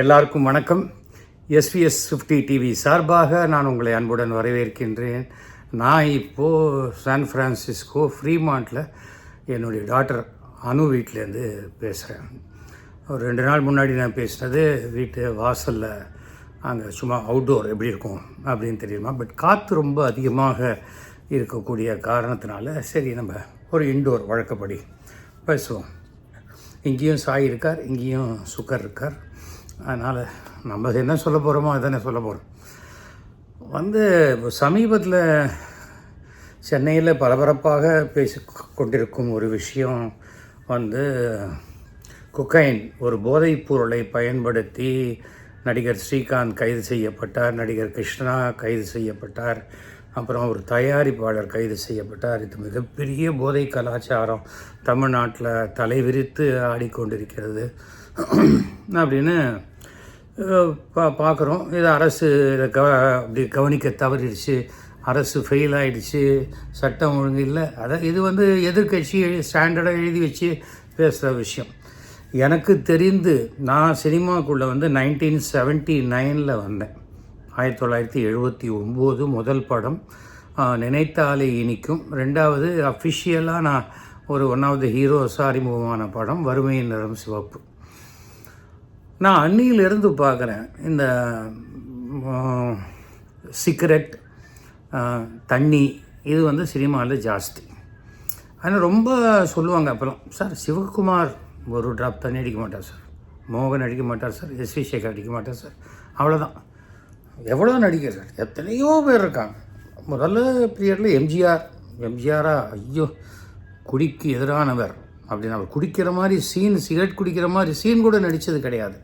எல்லாருக்கும் வணக்கம். SVS fifty TV சார்பாக நான் உங்களை அன்புடன் வரவேற்கின்றேன். நான் இப்போது சான் ஃப்ரான்சிஸ்கோ ஃப்ரீமாண்டில் என்னுடைய டாக்டர் அனு வீட்டிலேருந்து பேசுகிறேன் ஒரு ரெண்டு நாள் முன்னாடி நான் பேசினது வீட்டு வாசலில் அங்கே சும்மா அவுட்டோர் எப்படி இருக்கும் அப்படின்னு தெரியுமா? பட் காற்று ரொம்ப அதிகமாக இருக்கக்கூடிய காரணத்தினால சரி நம்ம ஒரு இன்டோர் வழக்கப்படி பேசுவோம். இங்கேயும் சாய் இருக்கார் இங்கேயும் சுகர் இருக்கார். அதனால் நம்ம என்ன சொல்ல போகிறோமோ அதானே சொல்ல போகிறோம் வந்து சமீபத்தில் சென்னையில் பரபரப்பாக பேசி கொண்டிருக்கும் ஒரு விஷயம் வந்து குக்கைன் ஒரு போதைப் பொருளை பயன்படுத்தி நடிகர் ஸ்ரீகாந்த் கைது செய்யப்பட்டார் நடிகர் கிருஷ்ணா கைது செய்யப்பட்டார் அப்புறம் ஒரு தயாரிப்பாளர் கைது செய்யப்பட்டார். இது மிகப்பெரிய போதை கலாச்சாரம் தமிழ்நாட்டில் தலைவிரித்து ஆடிக்கொண்டிருக்கிறது. அப்படின்னு பா பார்க்குறோம். இது அரசு இதை கவ அப்படி கவனிக்க தவறிடுச்சு. அரசு ஃபெயில் ஆகிடுச்சு சட்டம் ஒழுங்கு இல்லை. அதை இது வந்து எதிர்க்கட்சி ஸ்டாண்டர்டாக எழுதி வச்சு பேசுகிற விஷயம். எனக்கு தெரிந்து நான் சினிமாக்குள்ளே வந்து நைன்டீன் செவன்ட்டி நைனில் வந்தேன். ஆயிரத்தி தொள்ளாயிரத்தி எழுபத்தி ஒம்பது முதல் படம். நினைத்தாலே இனிக்கும். ரெண்டாவது அஃபிஷியலாக நான் ஒரு ஒன் ஆஃப் த ஹீரோஸாக அறிமுகமான படம் வறுமையின் நிறம் சிவப்பு. நான் அன்னியிலிருந்து பார்க்குறேன். இந்த சிகரெட் தண்ணி இது வந்து சினிமாவில் ஜாஸ்தி. ஆனால் ரொம்ப சொல்லுவாங்க அப்புறம் சார் சிவகுமார் ஒரு ட்ராப் தண்ணி அடிக்க மாட்டார் சார். மோகன் அடிக்க மாட்டார் சார். எஸ் வி சேகர் அடிக்க மாட்டார் சார். அவ்வளோதான் எவ்வளோ நடிகர் சார்? எத்தனையோ பேர் இருக்காங்க. முதல்ல பீரியடில் எம்ஜிஆர் எம்ஜிஆராக ஐயோ குடிக்கு எதிரானவர். அப்படின்னு அவர் குடிக்கிற மாதிரி சீன் சிகரெட் குடிக்கிற மாதிரி சீன் கூட நடித்தது கிடையாது.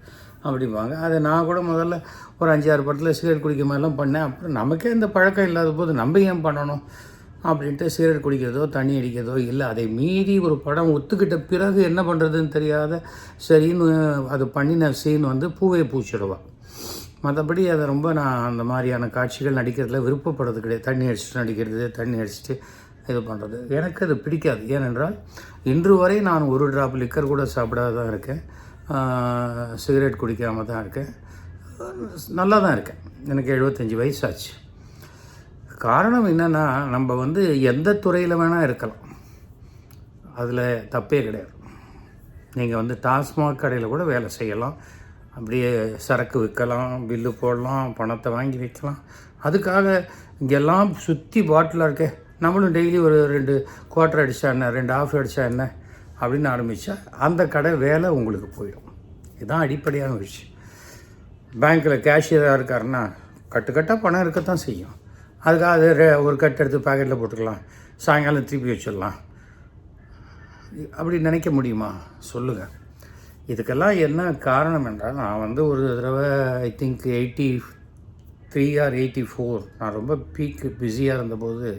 அப்படிம்பாங்க. அதை நான் கூட முதல்ல ஒரு அஞ்சாறு படத்தில் சிகரெட் குடிக்கிற மாதிரிலாம் பண்ணேன். அப்புறம் நமக்கே இந்த பழக்கம் இல்லாத போது நம்ம ஏன் பண்ணணும்? அப்படின்ட்டு சிகரெட் குடிக்கிறதோ தண்ணி அடிக்கிறதோ இல்லை அதை மீறி ஒரு படம் ஒத்துக்கிட்ட பிறகு என்ன பண்ணுறதுன்னு தெரியாத சரின்னு அது பண்ணின சீன் வந்து பூவை பூச்சிடுவா. மற்றபடி அதை ரொம்ப நான் அந்த மாதிரியான காட்சிகள் நடிக்கிறதுல விருப்பப்படுறது கிடையாது. தண்ணி அடிச்சுட்டு நடிக்கிறது தண்ணி அடிச்சுட்டு இது பண்ணுறது எனக்கு அது பிடிக்காது. ஏனென்றால் இன்று வரை நான் ஒரு ட்ராப் லிக்கர் கூட சாப்பிடாத தான் இருக்கேன் சிகரெட் குடிக்காமல் தான் இருக்கேன். நல்லா தான் இருக்கேன். எனக்கு எழுபத்தஞ்சி வயசாச்சு. காரணம் என்னென்னா நம்ம வந்து எந்த துறையில் வேணால் இருக்கலாம். அதில் தப்பே கிடையாது. நீங்கள் வந்து டாஸ்மாக் கடையில் கூட வேலை செய்யலாம். அப்படியே சரக்கு விற்கலாம் பில்லு போடலாம் பணத்தை வாங்கி வைக்கலாம். அதுக்காக இங்கெல்லாம் சுற்றி பாட்டிலாக இருக்கே. நம்மளும் டெய்லி ஒரு ரெண்டு குவார்ட்டர் அடித்தா என்ன ரெண்டு ஆஃப் அடித்தா என்ன அப்படின்னு ஆரம்பித்தா அந்த கடை வேலை உங்களுக்கு போயிடும். இதுதான் அடிப்படையான விஷயம். பேங்க்கில் கேஷியராக இருக்காருன்னா கட்டுக்கட்டாக பணம் இருக்கத்தான் செய்யும். அதுக்காக அது ஒரு கட்டு எடுத்து பேக்கெட்டில் போட்டுக்கலாம். சாயங்காலம் திருப்பி வச்சிடலாம். அப்படி நினைக்க முடியுமா? சொல்லுங்கள் இதுக்கெல்லாம் என்ன காரணம் என்றால் நான் வந்து ஒரு தடவை I think eighty three or eighty four நான் ரொம்ப பீக்கு பிஸியாக இருந்தபோது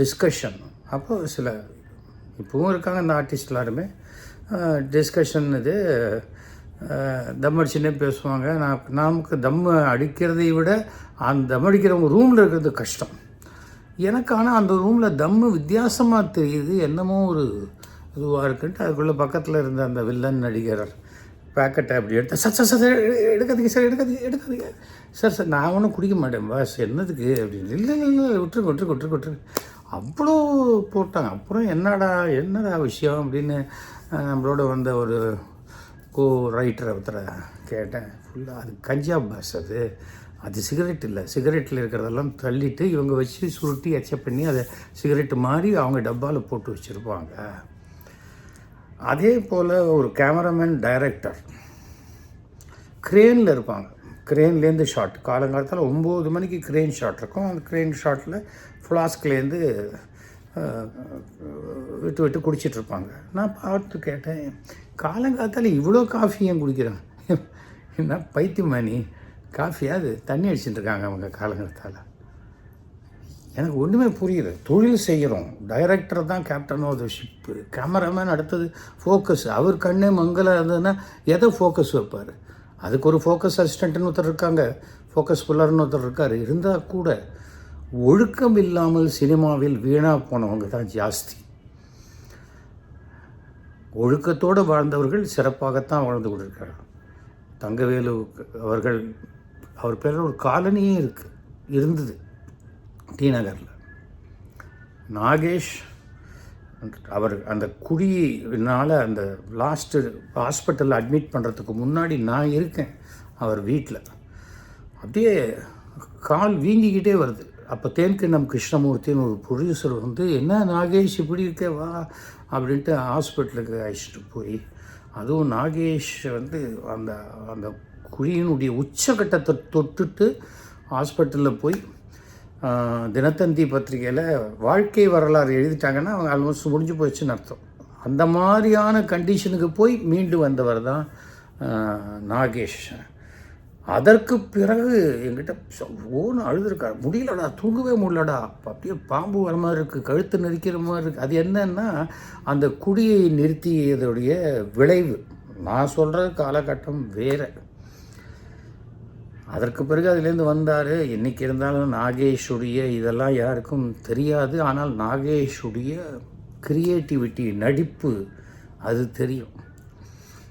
டிஸ்கஷன் அப்போ சில இப்போவும் இருக்காங்க இந்த ஆர்டிஸ்ட் எல்லாருமே. டிஸ்கஷன் இது தம் அடிச்சுனே பேசுவாங்க. நான் நமக்கு தம் அடிக்கிறதை விட அந்த தம் அடிக்கிறவங்க ரூமில் இருக்கிறது கஷ்டம். எனக்கு ஆனால் அந்த ரூமில் தம்மு வித்தியாசமாக தெரியுது. என்னமோ ஒரு இதுவாக இருக்குன்ட்டு அதுக்குள்ளே பக்கத்தில் இருந்த அந்த வில்லன் நடிகர் பேக்கெட்டை அப்படி எடுத்து சார் சார் சார் எடுக்காதீங்க சார் எடுக்காதீங்க எடுக்காதீங்க. சார் சார் நான் ஒன்றும் குடிக்க மாட்டேன் பாஸ் என்னதுக்கு? அப்படின்னு. இல்லை இல்லை இல்லை விட்டுருங்க விட்டுருங்க விட்டுருங்க விட்டுருங்க. அவ்வளோ போட்டாங்க. அப்புறம் என்னடா என்னடா விஷயம் அப்படின்னு நம்மளோட வந்த ஒரு கோ ரைட்டரை ஒருத்தரை கேட்டேன். ஃபுல்லாக அது கஞ்சா பாஸ் அது. அது சிகரெட் இல்லை. சிகரெட்டில் இருக்கிறதெல்லாம் தள்ளிட்டு இவங்க வச்சு சுருட்டி எச்ச பண்ணி அதை சிகரெட்டு மாதிரி அவங்க டப்பாவில் போட்டு வச்சுருப்பாங்க. அதே போல் ஒரு கேமராமேன் டைரக்டர் க்ரேனில் இருப்பாங்க. க்ரெயின்லேருந்து ஷாட் காலங்காலத்தில் ஒம்பது மணிக்கு க்ரெயின் ஷாட் இருக்கும். அந்த க்ரெயின் ஷாட்டில் ஃப்ளாஸ்க்லேருந்து விட்டு விட்டு குடிச்சிட்டு இருப்பாங்க. நான் பார்த்து கேட்டேன் காலங்காலத்தில் இவ்வளோ காஃபி ஏன் குடிக்கிறாங்க? என்ன பைத்தியமானி காஃபியாவது காஃபியா அது? தண்ணி அடிச்சுட்டு இருக்காங்க அவங்க காலங்காலத்தால். எனக்கு ஒன்றுமே புரியுது தொழில் செய்கிறோம் டைரக்டர் தான் captain of the ship cameraman அடுத்தது ஃபோக்கஸ் அவர் கண்ணே மங்கலாக இருந்ததுன்னா எதை ஃபோக்கஸ் வைப்பார்? அதுக்கு ஒரு ஃபோக்கஸ் அசிஸ்டண்ட்னு ஒருத்தர் இருக்காங்க. ஃபோக்கஸ் புல்லர்னு ஒருத்தர் இருக்கார். இருந்தால் கூட ஒழுக்கம் இல்லாமல் சினிமாவில் வீணாக போனவங்க தான் ஜாஸ்தி. ஒழுக்கத்தோடு வாழ்ந்தவர்கள் சிறப்பாகத்தான் வாழ்ந்து கொண்டிருக்கிறார்கள். தங்கவேலு அவர்கள் அவர் பேரில் ஒரு காலனியே இருக்குது இருந்தது டி நகரில். நாகேஷ் அவர் அந்த குழியினால் அந்த லாஸ்ட்டு ஹாஸ்பிட்டலில் அட்மிட் பண்ணுறதுக்கு முன்னாடி நான் இருக்கேன் அவர் வீட்டில் அப்படியே கால் வீங்கிக்கிட்டே வருது. அப்போ தேன்கிண்ணம் கிருஷ்ணமூர்த்தின்னு ஒரு ப்ரொடியூசர் வந்து என்ன நாகேஷ் இப்படி இருக்கே வா அப்படின்ட்டு ஹாஸ்பிட்டலுக்கு அழைச்சிட்டு போய் அதுவும் நாகேஷ் வந்து அந்த அந்த குழியினுடைய உச்சகட்டத்தை தொட்டுட்டு ஹாஸ்பிட்டலில் போய் தினத்தந்தி பத்திரிகையில் வாழ்க்கை வரலாறு எழுதிட்டாங்கன்னா அவங்க ஆல்மோஸ்ட் முடிஞ்சு போச்சுன்னு அர்த்தம். அந்த மாதிரியான கண்டிஷனுக்கு போய் மீண்டு வந்தவர் தான் நாகேஷ். அதற்கு பிறகு என்கிட்ட ஓன்னு அழுதுருக்காரு முடியலடா தூங்கவே முடியலடா. அப்படியே பாம்பு வர மாதிரி இருக்குது கழுத்து நெரிக்கிற மாதிரி இருக்குது அது என்னன்னா அந்த குடியை நிறுத்தியதுடைய விளைவு. நான் சொல்கிற காலகட்டம் வேறு. அதற்கு பிறகு அதுலேருந்து வந்தார். என்னைக்கு இருந்தாலும் நாகேஷுடைய இதெல்லாம் யாருக்கும் தெரியாது. ஆனால் நாகேஷுடைய கிரியேட்டிவிட்டி நடிப்பு அது தெரியும்.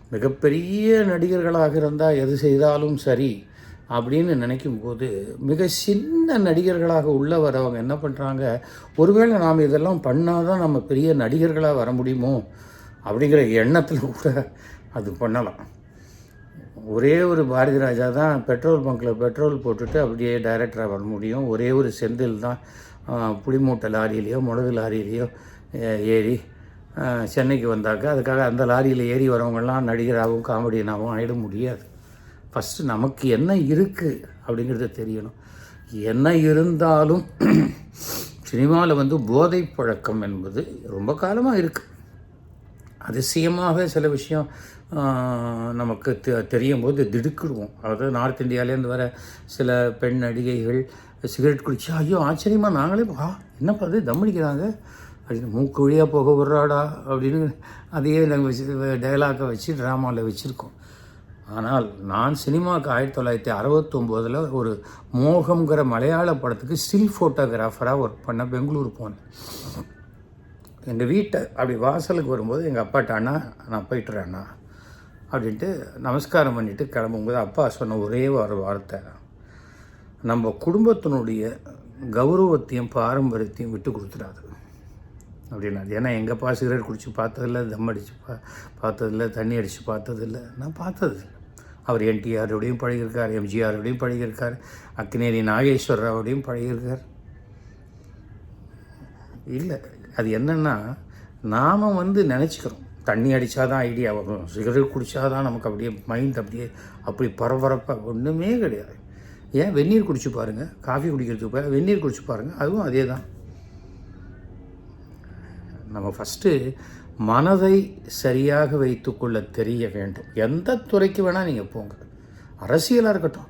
மிகப்பெரிய நடிகர்களாக இருந்தால் எது செய்தாலும் சரி அப்படின்னு நினைக்கும் போது மிக சின்ன நடிகர்களாக உள்ள வரவங்க என்ன பண்ணுறாங்க ஒருவேளை நாம் இதெல்லாம் பண்ணால் தான் நம்ம பெரிய நடிகர்களாக வர முடியுமோ? அப்படிங்கிற எண்ணத்தில் கூட அது பண்ணலாம். ஒரே ஒரு பாரதி ராஜா தான் பெட்ரோல் பங்க்கில் பெட்ரோல் போட்டுட்டு அப்படியே டைரக்டராக வர முடியும். ஒரே ஒரு செந்தில் தான் புளிமூட்டை லாரியிலையோ மிளகு லாரியிலையோ ஏறி சென்னைக்கு வந்தாக்க அதுக்காக அந்த லாரியில் ஏறி வரவங்கெல்லாம் நடிகராகவும் காமெடியனாகவும் ஆகிட முடியாது. ஃபஸ்ட்டு நமக்கு என்ன இருக்குது அப்படிங்கிறத தெரியணும். என்ன இருந்தாலும் சினிமாவில் வந்து போதை பழக்கம் என்பது ரொம்ப காலமாக இருக்குது அதிசயமாக சில விஷயம் நமக்கு தெ தெரியும் போது திடுக்கிடுவோம். அதாவது நார்த் இந்தியாவிலேருந்து வர சில பெண் நடிகைகள் சிகரெட் குடிச்சா ஐயோ ஆச்சரியமாக நாங்களே வா என்னப்பா அது தம்மடிக்கிறாங்க அப்படின்னு மூக்கு வழியாக போக விட்றாடா அப்படின்னு அதையே நாங்கள் வச்சு டைலாக்கை வச்சு ட்ராமாவில் வச்சுருக்கோம். ஆனால் நான் சினிமாவுக்கு ஆயிரத்தி தொள்ளாயிரத்தி அறுபத்தொம்போதில் ஒரு மோகம்ங்கிற மலையாள படத்துக்கு ஸ்டில் ஃபோட்டோகிராஃபராக ஒர்க் பண்ண பெங்களூர் போனேன். எங்கள் வீட்டை அப்படி வாசலுக்கு வரும்போது எங்கள் அப்பாட்ட அண்ணா நான் போயிட்டுறேன் அண்ணா. அப்படின்ட்டு நமஸ்காரம் பண்ணிவிட்டு கிளம்பும்போது அப்பா சொன்ன ஒரே ஒரு வார்த்தை. நம்ம குடும்பத்தினுடைய கௌரவத்தையும் பாரம்பரியத்தையும் விட்டு கொடுத்துடாது. அப்படின்னா ஏன்னா எங்கப்பா சிகரெட் குடித்து பார்த்ததில்ல தம் அடித்து பா பார்த்ததில்ல தண்ணி அடித்து பார்த்ததில்ல. நான் பார்த்தது அவர் என்டிஆரோடையும் பழகியிருக்கார் எம்ஜிஆரோடையும் பழகியிருக்கார் அக்னேரி நாகேஸ்வர ராவோடையும் பழகியிருக்கார். இல்லை அது என்னென்னா நாம் வந்து நினச்சிக்கிறோம். தண்ணி அடித்தா தான் ஐடியா வரும். சிகரெட் குடித்தாதான் நமக்கு அப்படியே மைண்ட் அப்படியே அப்படி பரபரப்பாக ஒன்றுமே கிடையாது. ஏன்? வெந்நீர் குடிச்சு பாருங்கள் காஃபி குடிக்கிறதுக்கு போய் வெந்நீர் குடிச்சு பாருங்கள் அதுவும் அதே தான் நம்ம ஃபஸ்ட்டு மனதை சரியாக வைத்துக்கொள்ள தெரிய வேண்டும். எந்த துறைக்கு வேணால் நீங்கள் போங்க. அரசியலாக இருக்கட்டும்.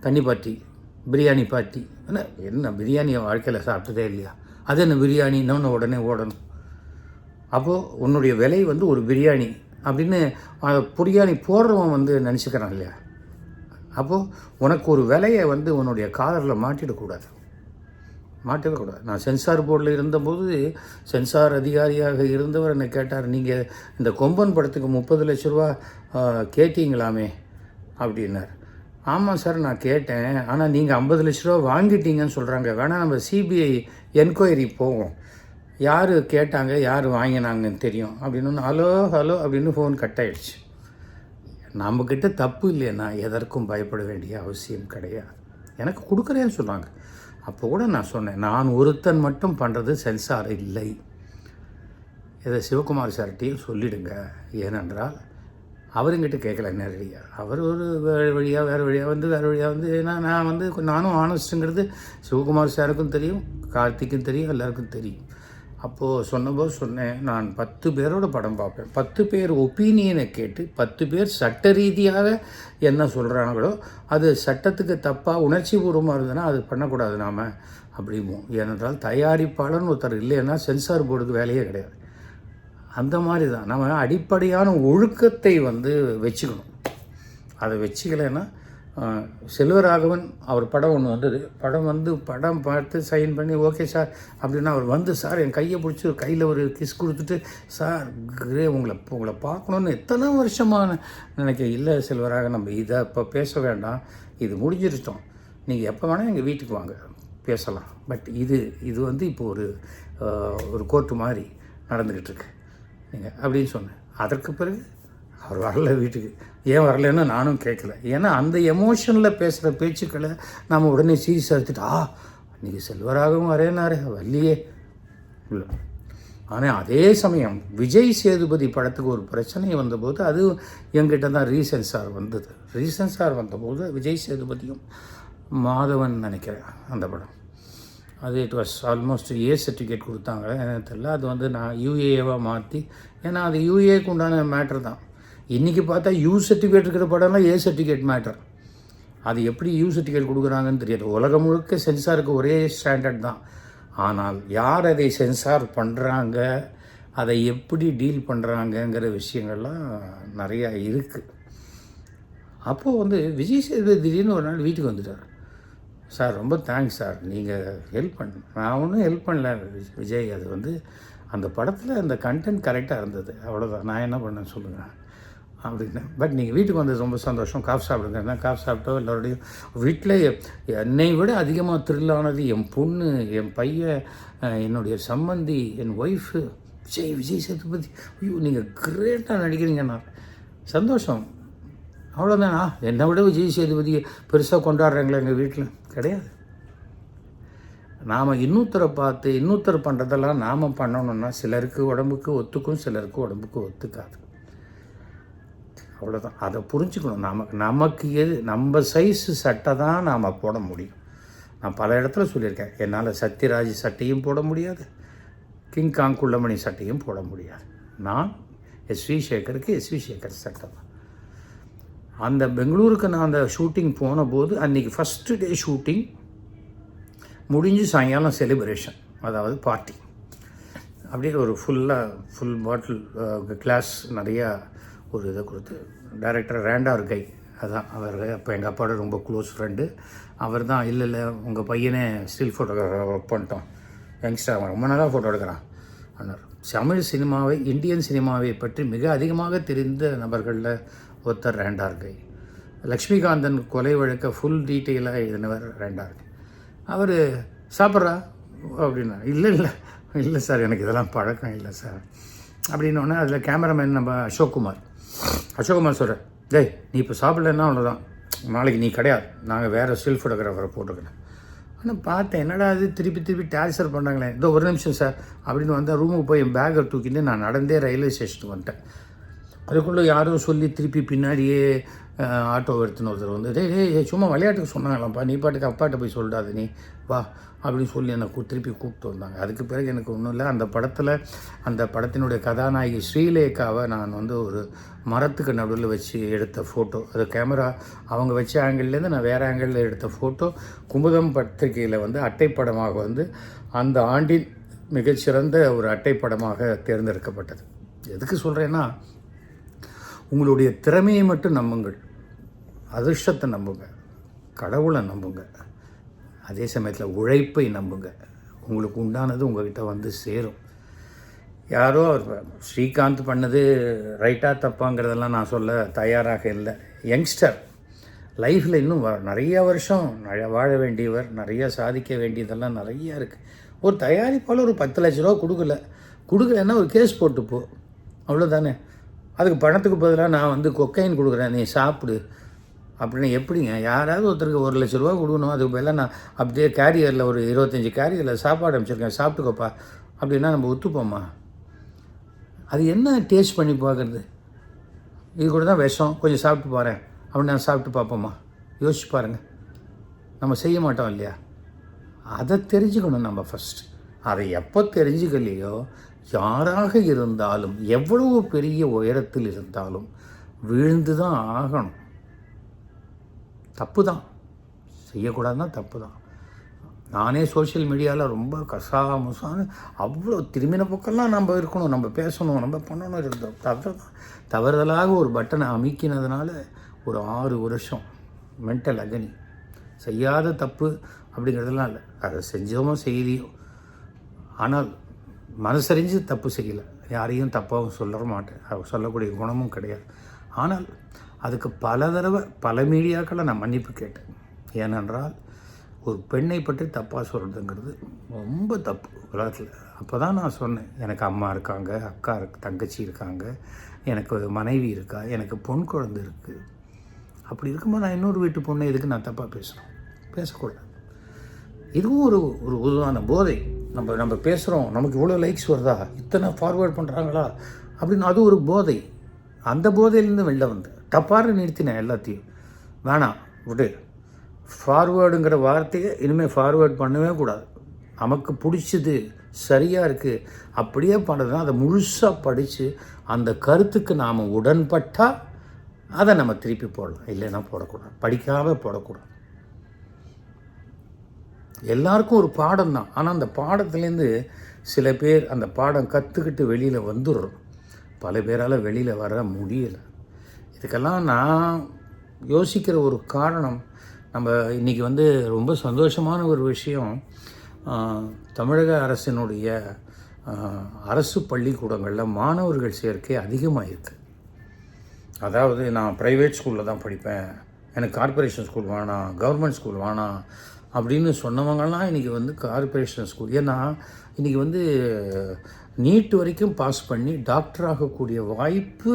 தண்ணி பாட்டி பிரியாணி பாட்டி என்ன? என்ன பிரியாணியை வாழ்க்கையில் சாப்பிட்டதே இல்லையா? அது என்ன பிரியாணி? இன்னொன்று உடனே ஓடணும். அப்போது உன்னுடைய விலை வந்து ஒரு பிரியாணி அப்படின்னு பிரியாணி போடுறவன் வந்து நினச்சிக்கிறான் இல்லையா? அப்போது உனக்கு ஒரு விலையை வந்து உன்னுடைய காலரில் மாட்டிடக்கூடாது மாட்டவே கூடாது. நான் சென்சார் போர்டில் இருந்தபோது சென்சார் அதிகாரியாக இருந்தவர் என்னை கேட்டார் நீங்கள் இந்த கொம்பன் படத்துக்கு முப்பது லட்ச ரூபா கேட்டீங்களாமே? அப்படின்னார். ஆமாம் சார் நான் கேட்டேன். ஆனால் நீங்கள் ஐம்பது லட்ச ரூபா வாங்கிட்டீங்கன்னு சொல்கிறாங்க வேணால் நம்ம சிபிஐ என்கொயரி போவோம். யார் கேட்டாங்க யார் வாங்கினாங்கன்னு தெரியும். அப்படின்னு ஹலோ ஹலோ அப்படின்னு ஃபோன் கட் ஆயிடுச்சு. நம்மக்கிட்ட தப்பு இல்லைன்னா எதற்கும் பயப்பட வேண்டிய அவசியம் கிடையாது. எனக்கு கொடுக்குறேன்னு சொன்னாங்க. அப்போ கூட நான் சொன்னேன் நான் ஒருத்தன் மட்டும் பண்ணுறது சென்சார் இல்லை. இதை சிவகுமார் சார்கிட்டையும் சொல்லிடுங்க. ஏனென்றால் அவருங்கிட்ட கேட்கல நேரடியாக அவர் ஒரு வேறு வழியாக வேறு வழியாக வந்து வேறு வழியாக வந்து ஏன்னா நான் வந்து நானும் ஆனஸ்ட்டுங்கிறது சிவகுமார் சாருக்கும் தெரியும் கார்த்திக்கும் தெரியும் எல்லாருக்கும் தெரியும். அப்போது சொன்னபோது சொன்னேன் நான் பத்து பேரோட படம் பார்ப்பேன். பத்து பேர் ஒப்பீனியனை கேட்டு பத்து பேர் சட்ட ரீதியாக என்ன சொல்கிறாங்களோ அது சட்டத்துக்கு தப்பாக உணர்ச்சி பூர்வமாக இருந்ததுன்னா அது பண்ணக்கூடாது நாம் அப்படிம்போம். ஏனென்றால் தயாரிப்பாளர்னு ஒருத்தர் இல்லைன்னா சென்சார் போர்டுக்கு வேலையே கிடையாது. அந்த மாதிரி தான் நம்ம அடிப்படையான ஒழுக்கத்தை வந்து வச்சுக்கணும். அதை வச்சுக்கலைன்னா செல்வராகவன் அவர் படம் ஒன்று வந்தது. படம் வந்து படம் பார்த்து சைன் பண்ணி ஓகே சார் அப்படின்னா அவர் வந்து சார் என் கையை பிடிச்சி கையில் ஒரு கிஸ் கொடுத்துட்டு சார் கிரே உங்களை உங்களை பார்க்கணுன்னு எத்தனை வருஷமான நினைக்க இல்லை செல்வராக நம்ம இதை இப்போ பேச வேண்டாம். இது முடிஞ்சிருச்சோம் நீங்கள் எப்போ வேணால் எங்கள் வீட்டுக்கு வாங்க. பேசலாம். பட் இது இது வந்து இப்போ ஒரு ஒரு கோர்ட்டு மாதிரி நடந்துக்கிட்டு இருக்கு. நீங்கள் அப்படின்னு சொன்னேன். அதற்கு பிறகு அவர் வரல வீட்டுக்கு. ஏன் வரலன்னு நானும் கேட்கல. ஏன்னா அந்த எமோஷனில் பேசுகிற பேச்சுக்களை நம்ம உடனே சீரியஸ் எடுத்துட்டு ஆ இன்றைக்கி செல்வராகவும் வரேனாரே வள்ளியே இல்லை ஆனால் அதே சமயம் விஜய் சேதுபதி படத்துக்கு ஒரு பிரச்சனை வந்தபோது அது எங்கிட்ட தான் ரீசென்சார் வந்தது. ரீசன் சார் வந்தபோது விஜய் சேதுபதியும் மாதவன் நினைக்கிறேன் அந்த படம். அது it was almost A certificate கொடுத்தாங்க. எனக்கு தெரியல அது வந்து நான் யூஏவாக மாற்றி ஏன்னா அது யூஏக்கு உண்டான மேட்ரு தான். இன்றைக்கி பார்த்தா யூ சர்டிஃபிகேட் இருக்கிற படம்லாம் ஏ சர்டிஃபிகேட் மேட்டர் அது எப்படி யூ சர்டிஃபிகேட் கொடுக்குறாங்கன்னு தெரியாது. உலகம் முழுக்க சென்சாருக்கு ஒரே ஸ்டாண்டர்ட் தான். ஆனால் யார் அதை சென்சார் பண்ணுறாங்க அதை எப்படி டீல் பண்ணுறாங்கங்கிற விஷயங்கள்லாம் நிறையா இருக்குது அப்போது வந்து விஜய் சேதுபதி திடீர்னு ஒரு நாள் வீட்டுக்கு வந்துட்டார். சார் ரொம்ப தேங்க்ஸ் சார். நீங்கள் ஹெல்ப் பண்ண நான் ஒன்றும் ஹெல்ப் பண்ணல விஜய். அது வந்து அந்த படத்தில் அந்த கண்டென்ட் கரெக்டாக இருந்தது. அவ்வளோதான் நான் என்ன பண்ணேன் சொல்லுங்கள் அப்படின்னு. பட் நீங்கள் வீட்டுக்கு வந்தது ரொம்ப சந்தோஷம். காஃப் சாப்பிடுங்க நான் காஃப் சாப்பிட்டோ எல்லோருடையும் வீட்டில் என்னை விட அதிகமாக த்ரில்லானது என் பொண்ணு என் பையன் என்னுடைய சம்மந்தி என் ஒய்ஃபு விஜய் விஜய் சேதுபதி. ஐயோ நீங்கள் கிரேட்டாக நடிக்கிறீங்கண்ணா. சந்தோஷம். அவ்வளோதானா என்னை விட விஜய் சேதுபதியை பெருசாக கொண்டாடுறாங்களே எங்கள் வீட்டில். கிடையாது. நாம் இன்னொருத்தரை பார்த்து இன்னொருத்தர் பண்ணுறதெல்லாம் நாம் பண்ணணும்னா சிலருக்கு உடம்புக்கு ஒத்துக்கும் சிலருக்கு உடம்புக்கு ஒத்துக்காது. அவ்வளோதான் அதை புரிஞ்சுக்கணும். நமக்கு நமக்கு எது நம்ம சைஸு சட்டை தான் நாம் போட முடியும். நான் பல இடத்துல சொல்லியிருக்கேன். என்னால் சத்யராஜ் சட்டையும் போட முடியாது. கிங் காங் குள்ளமணி சட்டையும் போட முடியாது. நான் எஸ்வி சேகருக்கு எஸ்வி சேகர் சட்டை தான். அந்த பெங்களூருக்கு நான் அந்த ஷூட்டிங் போன போது அன்றைக்கி ஃபஸ்ட்டு டே ஷூட்டிங் முடிஞ்சு சாயங்காலம் செலிப்ரேஷன் அதாவது பார்ட்டி அப்படியே ஒரு ஃபுல்லாக ஃபுல் பாட்டில் கிளாஸ் நிறையா ஒரு இதை கொடுத்து டைரக்டர் ரேண்டார் கை. அதான் அவர் அப்போ எங்கள் அப்பாவோட ரொம்ப க்ளோஸ் ஃப்ரெண்டு அவர் தான் இல்லை இல்லை உங்கள் பையனே ஸ்டில் ஃபோட்டோகிராஃபர் ஒர்க் பண்ணிட்டோம். யங்ஸ்டர் அவன் ரொம்ப நல்லா ஃபோட்டோ எடுக்கிறான். அண்ணர் தமிழ் சினிமாவை இந்தியன் சினிமாவை பற்றி மிக அதிகமாக தெரிந்த நபர்களில் ஒருத்தர் ரேண்டார் கை. லக்ஷ்மிகாந்தன் கொலை வழக்க ஃபுல் டீட்டெயிலாக எழுதினவர் ரேண்டார் அவர் சாப்பிட்றா? அப்படின்னா இல்லை இல்லை இல்லை சார் எனக்கு இதெல்லாம் பழக்கம் இல்லை சார். அப்படின்னோடனே அதில் கேமராமேன் நம்ம அசோக்குமார் அசோகுமார் சொல்கிறேன் டேய் நீ இப்போ சாப்பிட்லன்னா அவ்வளோதான் நாளைக்கு நீ கிடையாது. நாங்கள் வேறு ஸ்டில் ஃபோட்டோகிராஃபரை போட்டுக்கிறேன் ஆனால் பார்த்தேன். என்னடா இது? திருப்பி திருப்பி டார்ச்சர் பண்ணாங்களே இதோ ஒரு நிமிஷம் சார் அப்படின்னு வந்தால் ரூமுக்கு போய் என் பேக்கை தூக்கிட்டு நான் நடந்தே ரயில்வே ஸ்டேஷனுக்கு வந்துட்டேன். அதுக்குள்ளே யாரோ சொல்லி திருப்பி பின்னாடியே ஆட்டோ எடுத்துன்னு ஒருத்தர் வந்து டேய் டேய் சும்மா விளையாட்டுக்கு சொன்னாங்களாம்ப்பா. நீ பாட்டுக்கு அப்பாட்ட போய் சொல்லிடாத நீ. வா. அப்படின்னு சொல்லி என்னை திருப்பி கூப்பிட்டு வந்தாங்க. அதுக்கு பிறகு எனக்கு ஒன்றும் இல்லை. அந்த படத்தில் அந்த படத்தினுடைய கதாநாயகி ஸ்ரீலேகாவை நான் வந்து ஒரு மரத்துக்கு நடுவில் வச்சு எடுத்த ஃபோட்டோ அது கேமரா அவங்க வச்ச ஆங்கிள்லேருந்து நான் வேறு ஆங்கிளில் எடுத்த ஃபோட்டோ குமுதம் பத்திரிகையில் வந்து அட்டைப்படமாக வந்து அந்த ஆண்டின் மிகச்சிறந்த ஒரு அட்டைப்படமாக தேர்ந்தெடுக்கப்பட்டது. எதுக்கு சொல்கிறேன்னா உங்களுடைய திறமையை மட்டும் நம்புங்கள். அதிர்ஷ்டத்தை நம்புங்க. கடவுளை நம்புங்க. அதே சமயத்தில் உழைப்பை நம்புங்க. உங்களுக்கு உண்டானது உங்கள்கிட்ட வந்து சேரும். யாரோ அவர் ஸ்ரீகாந்த் பண்ணது ரைட்டாக தப்பாங்கிறதெல்லாம் நான் சொல்ல தயாராக இல்லை. யங்ஸ்டர் லைஃப்பில் இன்னும் வ- நிறைய வருஷம் வாழ வேண்டியவர் நிறைய சாதிக்க வேண்டியதெல்லாம் நிறையா இருக்குது ஒரு தயாரிப்பால் ஒரு பத்து லட்ச ரூபா கொடுக்கல. கொடுக்கலன்னா ஒரு கேஸ் போட்டு போ. அவ்வளோதானே அதுக்கு பணத்துக்கு பதிலாக நான் வந்து கொக்கைன் கொடுக்குறேன். நீ சாப்பிடு. அப்படின்னா எப்படிங்க? யாராவது ஒருத்தருக்கு ஒரு லட்ச ரூபா கொடுக்கணும். அதுக்கு பதிலாக நான் அப்படியே கேரியரில் ஒரு இருபத்தஞ்சி கேரியரில் சாப்பாடு அனுப்பிச்சிருக்கேன். சாப்பிட்டுக்கோப்பா. அப்படின்னா நம்ம ஒத்துப்போம்மா அது என்ன டேஸ்ட் பண்ணி பார்க்குறது? இது கூட தான் விஷம். கொஞ்சம் சாப்பிட்டு பாரு அப்படின்னு நான் சாப்பிட்டு பார்ப்போம்மா யோசிச்சு பாருங்கள் நம்ம செய்ய மாட்டோம் இல்லையா? அதை தெரிஞ்சுக்கணும் நம்ம ஃபஸ்ட் அதை எப்போ தெரிஞ்சுக்கலையோ யாராக இருந்தாலும் எவ்வளவு பெரிய உயரத்தில் இருந்தாலும் விழுந்து தான் ஆகணும். தப்பு தான் செய்யக்கூடாதுன்னா தப்பு தான் நானே சோஷியல் மீடியாவில் ரொம்ப கசா முசான்னு அவ்வளோ திரும்பின பக்கம்லாம் நம்ம இருக்கணும். நம்ம பேசணும் நம்ம பண்ணணும் இருந்தோம் தவறு தவறுதலாக ஒரு பட்டனை அமைக்கினதுனால ஒரு ஆறு வருஷம் மென்டல் அகனி செய்யாத தப்பு அப்படிங்கிறதெல்லாம் இல்லை. அதை செஞ்சோமோ செய்தியோ ஆனால் மனசறிஞ்சு தப்பு செய்யலை. யாரையும் தப்பாகவும் சொல்ல மாட்டேன். அவர் சொல்லக்கூடிய குணமும் கிடையாது. ஆனால் அதுக்கு பல தடவை பல மீடியாக்களை நான் மன்னிப்பு கேட்டேன். ஏனென்றால் ஒரு பெண்ணை பற்றி தப்பாக சொல்கிறதுங்கிறது ரொம்ப தப்பு உலகத்தில். அப்போ தான் நான் சொன்னேன் எனக்கு அம்மா இருக்காங்க அக்கா இருக்கு தங்கச்சி இருக்காங்க எனக்கு ஒரு மனைவி இருக்கா எனக்கு பொன் குழந்தை இருக்குது அப்படி இருக்கும்போது நான் இன்னொரு வீட்டு பொண்ணை எதுக்கு நான் தப்பாக பேசுகிறோம் பேசக்கூடாது. இதுவும் ஒரு ஒரு பொதுவான போதை. நம்ம நம்ம பேசுகிறோம் நமக்கு இவ்வளோ லைக்ஸ் வருதா? இத்தனை ஃபார்வேர்ட் பண்ணுறாங்களா அப்படின்னு அது ஒரு போதை. அந்த போதையிலேருந்து வெளில வந்தேன். டப்பாறு நிறுத்தினேன் எல்லாத்தையும். வேணாம் விடு. ஃபார்வேர்டுங்கிற வார்த்தையை இனிமேல் ஃபார்வேர்ட் பண்ணவே கூடாது. நமக்கு பிடிச்சது சரியாக இருக்குது அப்படியே பண்ணுறதுனா அதை முழுசாக படித்து அந்த கருத்துக்கு நாம் உடன்பட்டால் அதை நம்ம திருப்பி போடலாம். இல்லைன்னா போடக்கூடாது. படிக்காமல் போடக்கூடாது. எல்லாருக்கும் ஒரு பாடம் தான். ஆனால் அந்த பாடத்துலேருந்து சில பேர் அந்த பாடம் கற்றுக்கிட்டு வெளியில் வந்துடுறோம். பல பேரால் வெளியில் வர முடியலை. இதுக்கெல்லாம் நான் யோசிக்கிற ஒரு காரணம் நம்ம இன்றைக்கி வந்து ரொம்ப சந்தோஷமான ஒரு விஷயம் தமிழக அரசினுடைய அரசு பள்ளிக்கூடங்களில் மாணவர்கள் சேர்க்கை அதிகமாக இருக்குது அதாவது நான் ப்ரைவேட் ஸ்கூலில் தான் படிப்பேன். எனக்கு கார்ப்பரேஷன் ஸ்கூல் வேணாம் கவர்மெண்ட் ஸ்கூல் வேணாம் அப்படின்னு சொன்னவங்கலாம் இன்றைக்கி வந்து கார்ப்பரேஷன் ஸ்கூல் ஏன்னா இன்றைக்கி வந்து நீட் வரைக்கும் பாஸ் பண்ணி டாக்டர் ஆகக்கூடிய வாய்ப்பு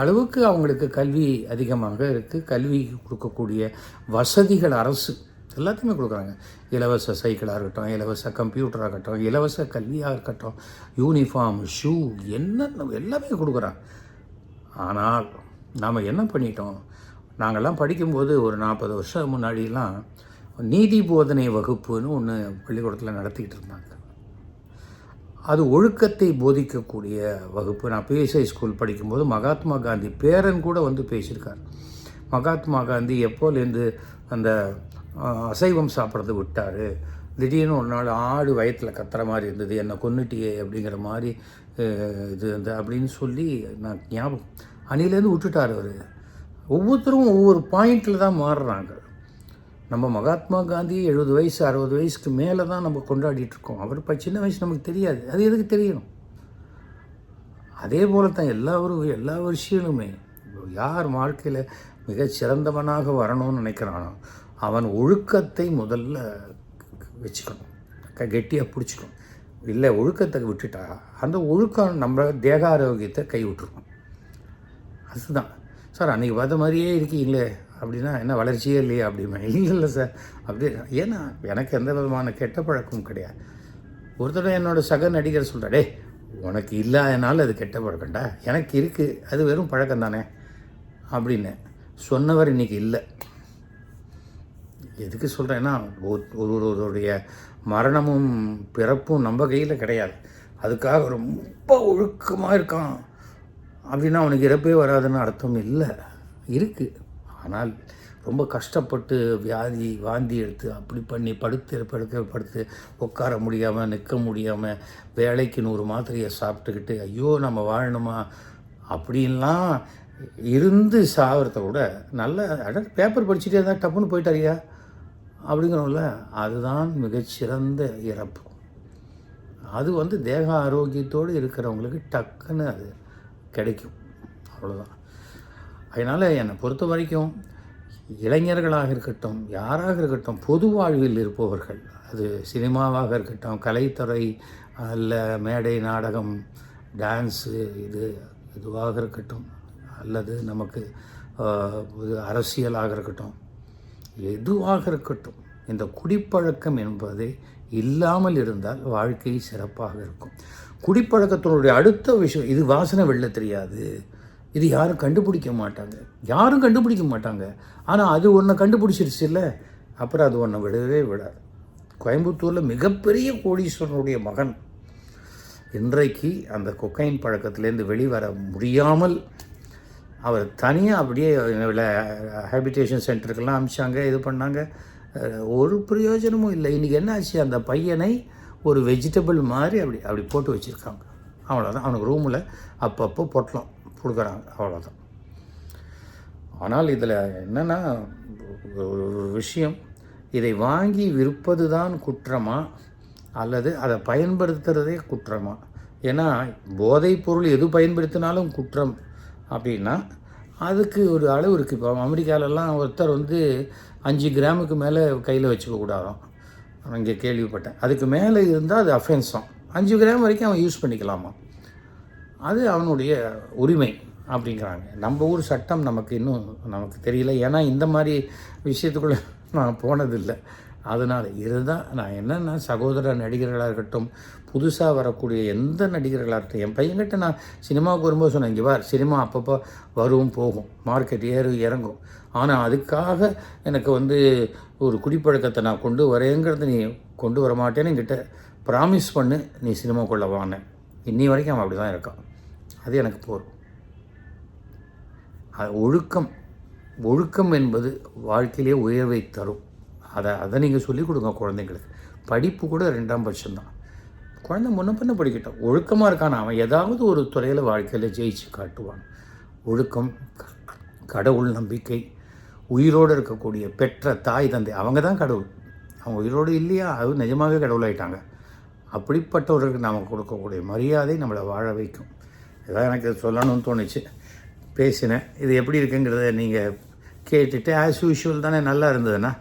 அளவுக்கு அவங்களுக்கு கல்வி அதிகமாக இருக்குது கல்வி கொடுக்கக்கூடிய வசதிகள் அரசு எல்லாத்தையுமே கொடுக்குறாங்க. இலவச சைக்கிளாக இருக்கட்டும் இலவச கம்ப்யூட்டராக இருக்கட்டும் இலவச கல்வியாக இருக்கட்டும் யூனிஃபார்ம் ஷூ என்னென்ன எல்லாமே கொடுக்குறாங்க. ஆனால் நாம் என்ன பண்ணிட்டோம்? நாங்கள்லாம் படிக்கும்போது ஒரு நாற்பது வருஷம் முன்னாடிலாம் நீதி போதனை வகுப்புன்னு ஒன்று பள்ளிக்கூடத்தில் நடத்திக்கிட்டு இருந்தாங்க. அது ஒழுக்கத்தை போதிக்கக்கூடிய வகுப்பு. நான் பிஎஸ்ஐ ஸ்கூல் படிக்கும்போது மகாத்மா காந்தி பேரன் கூட வந்து பேசியிருக்கார். மகாத்மா காந்தி எப்போலேருந்து அந்த அசைவம் சாப்பிட்றது விட்டார்? திடீர்னு ஒரு நாள் ஆடு வயத்தில் கத்துற மாதிரி இருந்தது. என்னை கொன்னுட்டியே அப்படிங்கிற மாதிரி இது அந்த அப்படின்னு சொல்லி நான் ஞாபகம். அணிலேருந்து விட்டுட்டார் அவர். ஒவ்வொருத்தரும் ஒவ்வொரு பாயிண்டில் தான் மாறுறாங்க. நம்ம மகாத்மா காந்தி எழுபது வயசு அறுபது வயசுக்கு மேலே தான் நம்ம கொண்டாடிட்டு இருக்கோம். அவர் இப்போ சின்ன வயசு நமக்கு தெரியாது. அது எதுக்கு தெரியணும்? அதே போல தான் எல்லா ஒரு எல்லா விஷயங்களுமே. யார் வாழ்க்கையில் மிகச் சிறந்தவனாக வரணும்னு நினைக்கிறானோ அவன் ஒழுக்கத்தை முதல்ல வச்சுக்கணும். க- கெட்டியாக பிடிச்சிக்கணும். இல்லை ஒழுக்கத்தை விட்டுட்டா அந்த ஒழுக்கம் நம்ம தேக ஆரோக்கியத்தை கை அதுதான். சார் அன்றைக்கி பார்த்த மாதிரியே இருக்கீங்களே? அப்படின்னா என்ன வளர்ச்சியே இல்லையா அப்படிமா இல்லை இல்லை சார். அப்படி ஏன்னா எனக்கு எந்த விதமான கெட்ட பழக்கமும் கிடையாது. ஒரு தடவை சக நடிகர் சொல்கிறாடே உனக்கு இல்லாதனால அது கெட்ட பழக்கம்டா. எனக்கு இருக்குது அது வெறும் பழக்கம் தானே. அப்படின்னு சொன்னவர் இன்னைக்கு இல்லை. எதுக்கு சொல்கிறேன்னா ஒருவருடைய மரணமும் பிறப்பும் நம்ம கையில் கிடையாது. அதுக்காக ரொம்ப ஒழுக்கமாக இருக்கான். அப்படின்னா அவனுக்கு இறப்பே வராதுன்னு அர்த்தம் இல்லை. இருக்குது ஆனால் ரொம்ப கஷ்டப்பட்டு வியாதி வாந்தி எடுத்து அப்படி பண்ணி படுத்து படுக்க படுத்து உட்கார முடியாமல் நிற்க முடியாமல் வேலைக்கு நூறு மாத்திரையை சாப்பிட்டுக்கிட்டு ஐயோ நம்ம வாழணுமா? அப்படின்லாம் இருந்து சாகிறத விட நல்ல அட பேப்பர் படிச்சுட்டே தான் டப்புன்னு போயிட்டாரியா அப்படிங்கிறோம்ல அதுதான் மிகச்சிறந்த இறப்பு. அது வந்து தேக ஆரோக்கியத்தோடு இருக்கிறவங்களுக்கு டக்குன்னு அது கிடைக்கும். அவ்வளோதான் அதனால் என்னை பொறுத்த வரைக்கும் இளைஞர்களாக இருக்கட்டும் யாராக இருக்கட்டும் பொது வாழ்வில் இருப்பவர்கள். அது சினிமாவாக இருக்கட்டும் கலைத்துறை அல்ல மேடை நாடகம் டான்ஸு இது இதுவாக இருக்கட்டும். அல்லது நமக்கு இது அரசியலாக இருக்கட்டும். எதுவாக இருக்கட்டும் இந்த குடிப்பழக்கம் என்பது இல்லாமல் இருந்தால் வாழ்க்கை சிறப்பாக இருக்கும். குடிப்பழக்கத்தினுடைய அடுத்த விஷயம் இது வாசனை வெளில தெரியாது. இது யாரும் கண்டுபிடிக்க மாட்டாங்க. யாரும் கண்டுபிடிக்க மாட்டாங்க. ஆனால் அது ஒன்றை கண்டுபிடிச்சிருச்சு இல்லை அப்புறம் அது ஒன்றை விடவே விடாது. கோயம்புத்தூரில் மிகப்பெரிய கோடீஸ்வரனுடைய மகன். இன்றைக்கு அந்த கொக்கைன் பழக்கத்திலேருந்து வெளிவர முடியாமல் அவர் தனியாக அப்படியே ஹேபிடேஷன் சென்டருக்கெல்லாம் அமிச்சாங்க இது பண்ணாங்க. ஒரு பிரயோஜனமும் இல்லை. இன்றைக்கி என்ன ஆச்சு? அந்த பையனை ஒரு வெஜிடபிள் மாதிரி அப்படி அப்படி போட்டு வச்சுருக்காங்க. அவ்வளோதான் அவனுக்கு ரூமில் அப்பப்போ பொட்டலாம். கொடுக்குறாங்க. அவ்வளோதான் ஆனால் இதில் என்னென்னா ஒரு விஷயம் இதை வாங்கி விற்பது தான் குற்றமா? அல்லது அதை பயன்படுத்துகிறதே குற்றமா? ஏன்னா போதைப் பொருள் எது பயன்படுத்தினாலும் குற்றம் அப்படின்னா அதுக்கு ஒரு அளவு இருக்குது இப்போ அமெரிக்காவிலலாம் ஒருத்தர் வந்து அஞ்சு கிராமுக்கு மேலே கையில் வச்சுக்க கூடாதாம் இங்கே கேள்விப்பட்டேன். அதுக்கு மேலே இருந்தால் அது அஃபென்ஸாம் அஞ்சு கிராம் வரைக்கும் அவன் யூஸ் பண்ணிக்கலாமா? அது அவனுடைய உரிமை அப்படிங்கிறாங்க. நம்ம ஊர் சட்டம் நமக்கு இன்னும் நமக்கு தெரியல. ஏன்னா இந்த மாதிரி விஷயத்துக்குள்ளே நான் போனதில்லை. அதனால் இதுதான் நான் என்னென்னா சகோதர நடிகர்களாக இருக்கட்டும் புதுசாக வரக்கூடிய எந்த நடிகர்களாக இருக்கட்டும் என் பையன்கிட்ட நான் சினிமாவுக்கு வரும்போது சொன்னேன் இங்கே வார் சினிமா அப்பப்போ வரும் போகும் மார்க்கெட் ஏறு இறங்கும். ஆனால் அதுக்காக எனக்கு வந்து ஒரு குடிப்பழக்கத்தை நான் கொண்டு வரேங்கிறத நீ கொண்டு வர மாட்டேன்னு என்கிட்ட ப்ராமிஸ் பண்ணு நீ சினிமாக்குள்ளே வாங்க இன்னி வரைக்கும் அவன் அப்படி தான் இருக்கான். அது எனக்கு போதும் அது ஒழுக்கம் ஒழுக்கம் என்பது வாழ்க்கையிலே உயர்வை தரும். அதை அதை நீங்கள் சொல்லிக் கொடுங்க குழந்தைங்களுக்கு. படிப்பு கூட ரெண்டாம் பட்சம்தான். குழந்தை முன்ன பின்ன படிக்கட்டும். ஒழுக்கமாக இருக்கான அவன். ஏதாவது ஒரு துறையில் வாழ்க்கையில் ஜெயிச்சு காட்டுவான். ஒழுக்கம் கடவுள் நம்பிக்கை உயிரோடு இருக்கக்கூடிய பெற்ற தாய் தந்தை அவங்க தான் கடவுள். அவங்க உயிரோடு இல்லையா? அது நிஜமாகவே கடவுளாயிட்டாங்க. அப்படிப்பட்டவர்களுக்கு நாம் கொடுக்கக்கூடிய மரியாதை நம்மளை வாழ வைக்கும். இதான் எனக்கு சொல்லணும்னு தோணுச்சு. பேசினேன். இது எப்படி இருக்குங்கிறத நீங்கள் கேட்டுட்டு ஆஸ் யூஷுவல் தானே நல்லா இருந்ததுன்னா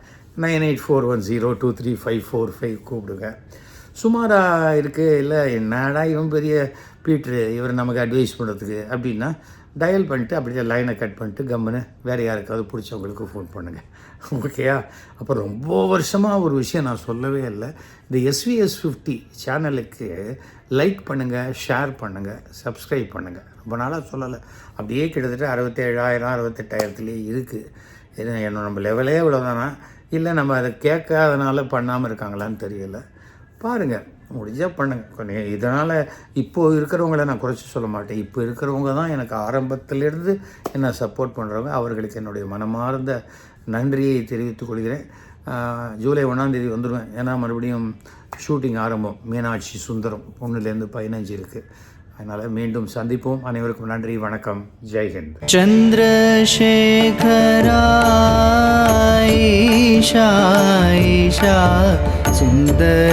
nine eight four one zero two three five four five கூப்பிடுங்க. சுமாராக இருக்குது இல்லை என்னடா இவன் பெரிய பீட்ரு இவர் நமக்கு அட்வைஸ் பண்ணுறதுக்கு அப்படின்னா டயல் பண்ணிட்டு அப்படியே லைனை கட் பண்ணிட்டு கம்முன்னு வேறு யாருக்காவது பிடிச்சவங்களுக்கு ஃபோன் பண்ணுங்கள் ஓகேயா அப்போ ரொம்ப வருஷமாக ஒரு விஷயம் நான் சொல்லவே இல்லை. இந்த எஸ்விஎஸ் ஃபிஃப்டி சேனலுக்கு லைக் பண்ணுங்கள் ஷேர் பண்ணுங்கள் சப்ஸ்கிரைப் பண்ணுங்கள் ரொம்ப நாளாக சொல்லலை. அப்படியே கிட்டத்தட்ட அறுபத்தேழாயிரம் அறுபத்தெட்டாயிரத்துலேயே இருக்குது ஏன்னா என்ன நம்ம லெவலே இவ்வளோதானா இல்லை நம்ம அதை கேட்காதனால பண்ணாமல் இருக்காங்களான்னு தெரியல. பாருங்கள் முடிஞ்சால் பண்ணுங்கள் கொஞ்சம் இதனால் இப்போது இருக்கிறவங்கள நான் குறைச்சி சொல்ல மாட்டேன். இப்போ இருக்கிறவங்க தான் எனக்கு ஆரம்பத்திலிருந்து என்ன சப்போர்ட் பண்ணுறவங்க அவர்களுக்கு என்னுடைய மனமார்ந்த நன்றியை தெரிவித்துக் கொள்கிறேன். ஜூலை ஒன்றாந்தேதி வந்துடுவேன் ஏன்னா மறுபடியும் ஷூட்டிங் ஆரம்பம். மீனாட்சி சுந்தரம். ஒன்றுலேருந்து பதினஞ்சு இருக்குது அதனால மீண்டும் சந்திப்போம். அனைவருக்கும் நன்றி. வணக்கம். ஜெய்ஹிந்த் சந்திரசேகராயிஷா சுந்தரேஸ்வரா.